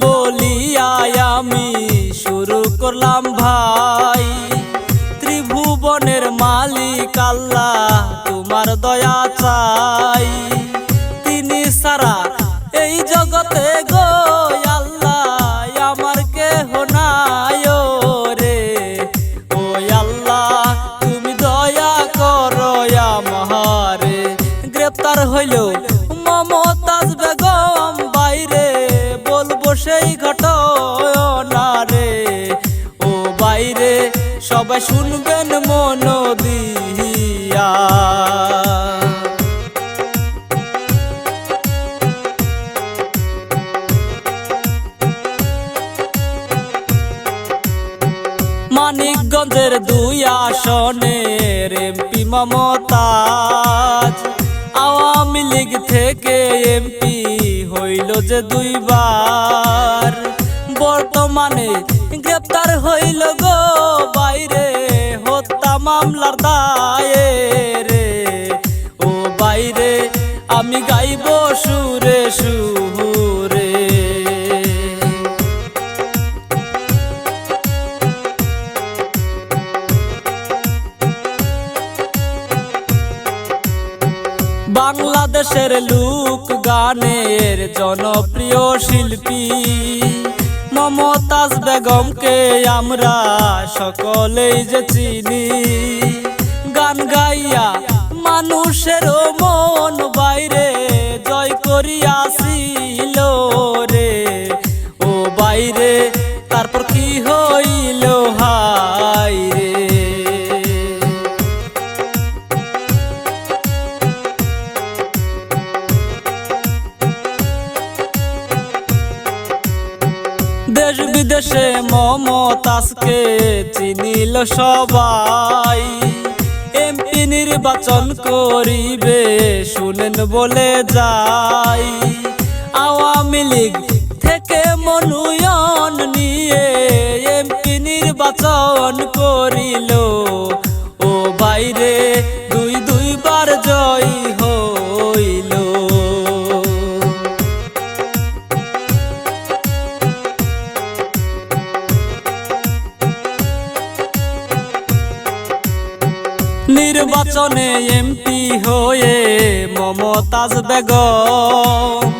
বলিয়াই আমি। শুরু করলাম ভাই। ত্রিভুবনের মালিক আল্লাহ, তোমার দয়া চাই। তিনি সারা এই জগতে গো আল্লাহ, আমার কেহ নাই রে। ও আল্লাহ, তুমি দয়া করো আমারে গ্রেপ্তার হইল মমতাজ সবাই শুনবেন মন দিয়া মানিকগঞ্জের দুই আসনের এমপি মমতাজ, আওয়ামী লীগ থেকে এমপি হইল যে দুইবার। বর্তমানে গ্রেপ্তার হইল গো বাইরে, হত্যা মামলার দায়ে রে। ও বাইরে, আমি গাইব সুরে সুরে। বাংলাদেশের লোক গানের জনপ্রিয় শিল্পী। মমতাজ বেগমকে আমরা সকলেই যে চিনি। গান গাইয়া মানুষের মন বাইরে জয় করিয়াছিল দেশ বিদেশে মমতাজকে চিনিল সবাই। এমপি নির্বাচন করিবে, শুনেন বলে যাই। আওয়ামী লীগ থেকে মনোয়ন নিয়ে এমপি নির্বাচন করিল। নির্বাচনে এমপি হয়ে মমতাজ বেগম।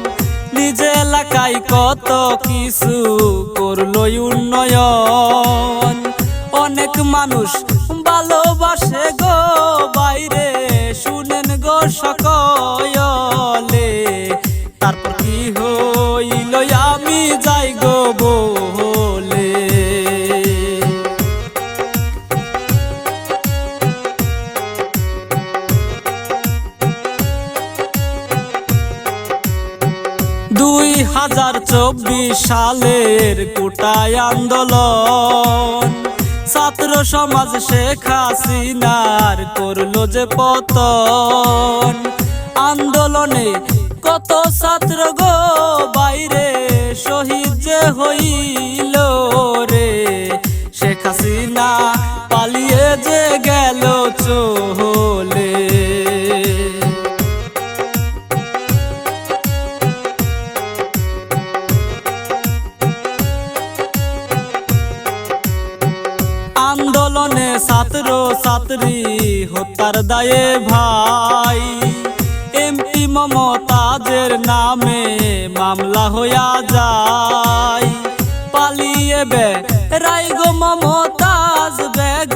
নিজ এলাকায় কত কিছু করল উন্নয়ন। অনেক মানুষ ভালোবাসে গো বাইরে, শুনেন গো সকলে। তারপর কি হইল? আমি যাই গো বলে হাজার চব্বিশ সালের কোটায় আন্দোলন। ছাত্র সমাজ শেখ হাসিনার করল যে পতন। আন্দোলনে কত ছাত্র গো বাইরে ছাত্র ছাত্রী হত্যার দায়ে ভাই এমপি মমতাজের নামে মামলা হইয়া যায় পালিয়ে বে রাইগো মমতাজ বেগম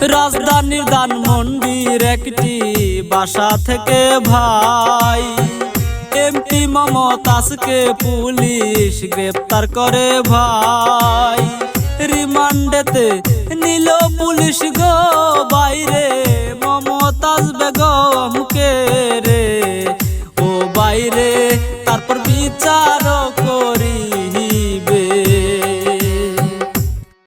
রাজধানীর দান মন্দির একটি বাসা থেকে ভাই। এমপি মমতাজকে পুলিশ গ্রেপ্তার করে ভাই। রিমান্ডেতে নিল পুলিশ গো বাইরে, মমতাজ বেগমকে রে। ও বাইরে